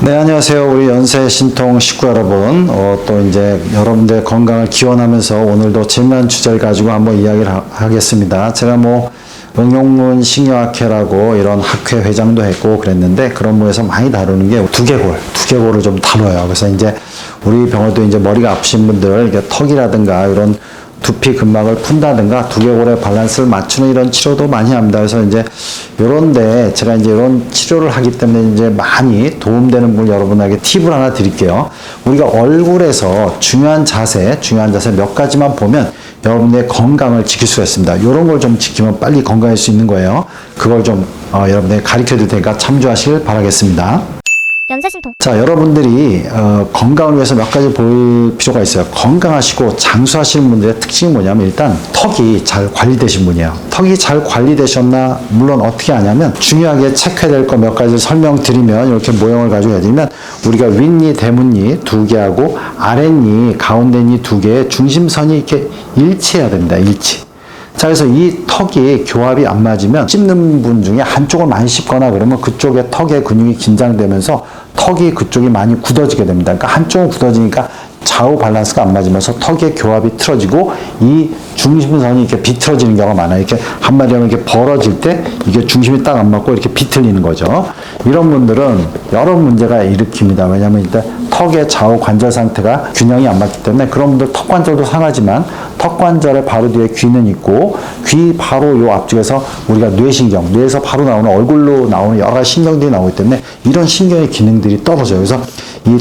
네, 안녕하세요. 우리 연세 신통 식구 여러분. 어, 또 이제 여러분들 건강을 기원하면서 오늘도 재미난 주제를 가지고 한번 이야기를 하, 겠습니다 제가 뭐 응용문 신경학회라고 이런 학회 회장도 했고 그랬는데 그런 부에서 많이 다루는 게 두개골, 두개골을 좀 다뤄요. 그래서 이제 우리 병원도 이제 머리가 아프신 분들 이게 턱이라든가 이런 두피 근막을 푼다든가 두개골의 밸런스를 맞추는 이런 치료도 많이 합니다. 그래서 이제 요런데 제가 이제 이런 치료를 하기 때문에 이제 많이 도움되는 분 여러분에게 팁을 하나 드릴게요. 우리가 얼굴에서 중요한 자세, 중요한 자세 몇 가지만 보면 여러분의 건강을 지킬 수가 있습니다. 이런 걸 좀 지키면 빨리 건강할 수 있는 거예요. 그걸 좀 어, 여러분에게 가르쳐 드릴 테니까 참조하시길 바라겠습니다. 연세신통 자, 여러분들이 어, 건강을 위해서 몇 가지 볼 필요가 있어요. 건강하시고 장수하시는 분들의 특징이 뭐냐면 일단 턱이 잘 관리되신 분이에요. 턱이 잘 관리되셨나 물론 어떻게 하냐면 중요하게 체크해야 될 거 몇 가지 설명드리면 이렇게 모형을 가지고 해드리면 우리가 윗니, 대문니 두 개하고 아랫니, 가운데니 두 개의 중심선이 이렇게 일치해야 됩니다. 일치. 자, 그래서 이 턱이 교합이 안 맞으면 씹는 분 중에 한쪽을 많이 씹거나 그러면 그쪽에 턱의 근육이 긴장되면서 턱이 그쪽이 많이 굳어지게 됩니다. 그러니까 한쪽은 굳어지니까 좌우 밸런스가 안 맞으면서 턱의 교합이 틀어지고 이 중심선이 이렇게 비틀어지는 경우가 많아요. 이렇게 한마디로 하면 이렇게 벌어질 때 이게 중심이 딱 안 맞고 이렇게 비틀리는 거죠. 이런 분들은 여러 문제가 일으킵니다. 왜냐하면 일단 턱의 좌우 관절 상태가 균형이 안 맞기 때문에 그런 분들 턱 관절도 상하지만 턱 관절의 바로 뒤에 귀는 있고 귀 바로 요 앞쪽에서 우리가 뇌신경, 뇌에서 바로 나오는 얼굴로 나오는 여러 가지 신경들이 나오기 때문에 이런 신경의 기능들이 떨어져요. 그래서 이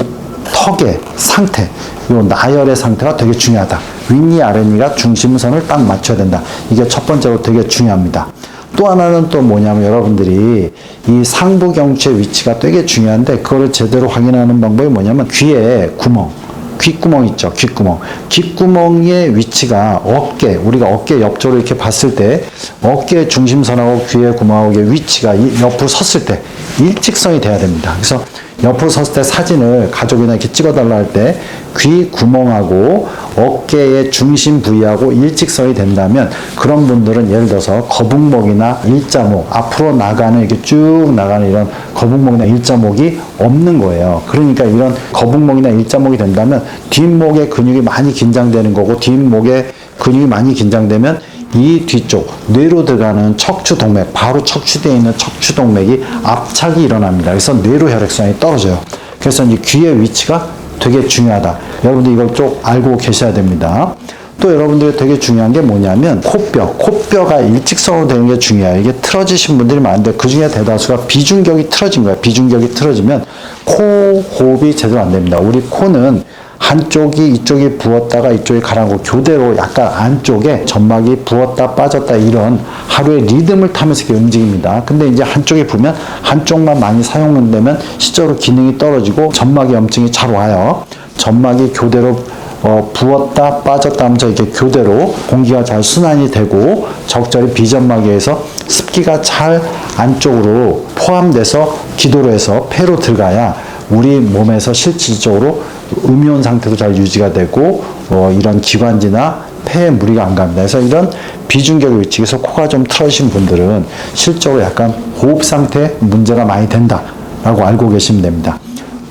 턱의 상태, 요 나열의 상태가 되게 중요하다. 윗니, 아랫니가 중심선을 딱 맞춰야 된다. 이게 첫 번째로 되게 중요합니다. 또 하나는 또 뭐냐면 여러분들이 이 상부 경추의 위치가 되게 중요한데 그거를 제대로 확인하는 방법이 뭐냐면 귀에 구멍, 귓구멍 있죠. 귓구멍. 귓구멍의 위치가 어깨, 우리가 어깨 옆쪽으로 이렇게 봤을 때 어깨 중심선하고 귀의 구멍하고의 위치가 이 옆으로 섰을 때 일직선이 돼야 됩니다. 그래서 옆으로 섰을 때 사진을 가족이나 이렇게 찍어달라 할 때 귀 구멍하고 어깨의 중심 부위하고 일직선이 된다면 그런 분들은 예를 들어서 거북목이나 일자목 앞으로 나가는 이렇게 쭉 나가는 이런 거북목이나 일자목이 없는 거예요. 그러니까 이런 거북목이나 일자목이 된다면 뒷목의 근육이 많이 긴장되는 거고 뒷목의 근육이 많이 긴장되면 이 뒤쪽 뇌로 들어가는 척추 동맥 바로 척추대에 있는 척추 동맥이 압착이 일어납니다. 그래서 뇌로 혈액순환이 떨어져요. 그래서 이제 귀의 위치가 되게 중요하다. 여러분들 이걸 꼭 알고 계셔야 됩니다. 또 여러분들이 되게 중요한 게 뭐냐면 코뼈, 코뼈가 일직선으로 되는 게 중요해요. 이게 틀어지신 분들이 많은데 그 중에 대다수가 비중격이 틀어진 거예요. 비중격이 틀어지면 코 호흡이 제대로 안 됩니다. 우리 코는 한쪽이 이쪽이 부었다가 이쪽이 가라앉고 교대로 약간 안쪽에 점막이 부었다 빠졌다 이런 하루의 리듬을 타면서 이렇게 움직입니다. 근데 이제 한쪽이 부면 한쪽만 많이 사용되면 실제로 기능이 떨어지고 점막의 염증이 잘 와요. 점막이 교대로 어, 부었다 빠졌다 하면서 이렇게 교대로 공기가 잘 순환이 되고 적절히 비점막에서 습기가 잘 안쪽으로 포함돼서 기도로 해서 폐로 들어가야 우리 몸에서 실질적으로 음이온 상태도 잘 유지가 되고 어, 이런 기관지나 폐에 무리가 안 갑니다. 그래서 이런 비중격의 위치에서 코가 좀 틀어진 분들은 실적으로 약간 호흡 상태 문제가 많이 된다라고 알고 계시면 됩니다.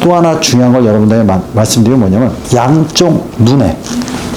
또 하나 중요한 걸 여러분들에게 마- 말씀드리면 뭐냐면 양쪽 눈에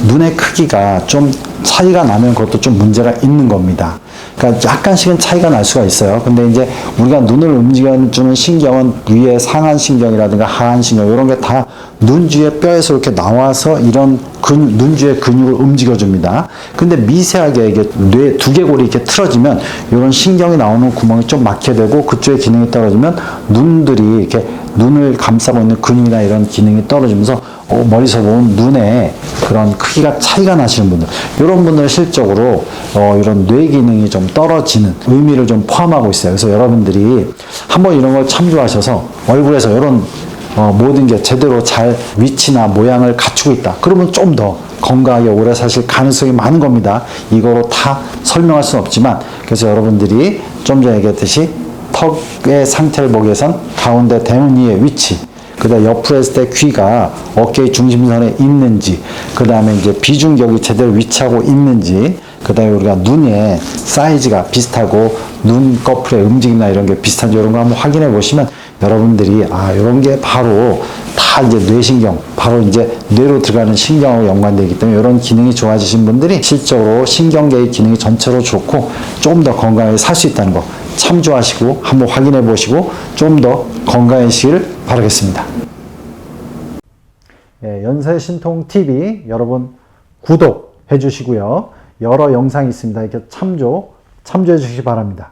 눈의 크기가 좀 차이가 나면 그것도 좀 문제가 있는 겁니다. 그러니까 약간씩은 차이가 날 수가 있어요. 근데 이제 우리가 눈을 움직여주는 신경은 위에 상한 신경이라든가 하한 신경 이런 게 다 눈주의 뼈에서 이렇게 나와서 이런 근, 눈주의 근육을 움직여줍니다. 근데 미세하게 이게 뇌 두개골이 이렇게 틀어지면 이런 신경이 나오는 구멍이 좀 막게 되고 그쪽의 기능이 떨어지면 눈들이 이렇게 눈을 감싸고 있는 근육이나 이런 기능이 떨어지면서 어, 머리서 보면 눈에 그런 크기가 차이가 나시는 분들 이런 분들은 실적으로 어, 이런 뇌 기능이 좀 떨어지는 의미를 좀 포함하고 있어요. 그래서 여러분들이 한번 이런 걸 참조하셔서 얼굴에서 이런 어, 모든 게 제대로 잘 위치나 모양을 갖추고 있다. 그러면 좀 더 건강하게 오래 사실 가능성이 많은 겁니다. 이거로 다 설명할 수는 없지만 그래서 여러분들이 좀 전에 얘기했듯이 턱의 상태를 보기 위해선 가운데 대문니의 위치 그 다음에 옆으로 했을 때 귀가 어깨의 중심선에 있는지 그 다음에 이제 비중격이 제대로 위치하고 있는지 그 다음에 우리가 눈의 사이즈가 비슷하고 눈꺼풀의 움직임이나 이런 게 비슷한지 이런 거 한번 확인해 보시면 여러분들이 아 이런 게 바로 다 이제 뇌신경 바로 이제 뇌로 들어가는 신경하고 연관되기 때문에 이런 기능이 좋아지신 분들이 실적으로 신경계의 기능이 전체로 좋고 조금 더 건강하게 살 수 있다는 거 참조하시고 한번 확인해 보시고 좀 더 건강해지길 바라겠습니다. 예, 연세신통TV 여러분 구독해 주시고요. 여러 영상이 있습니다. 이렇게 참조, 참조해 주시기 바랍니다.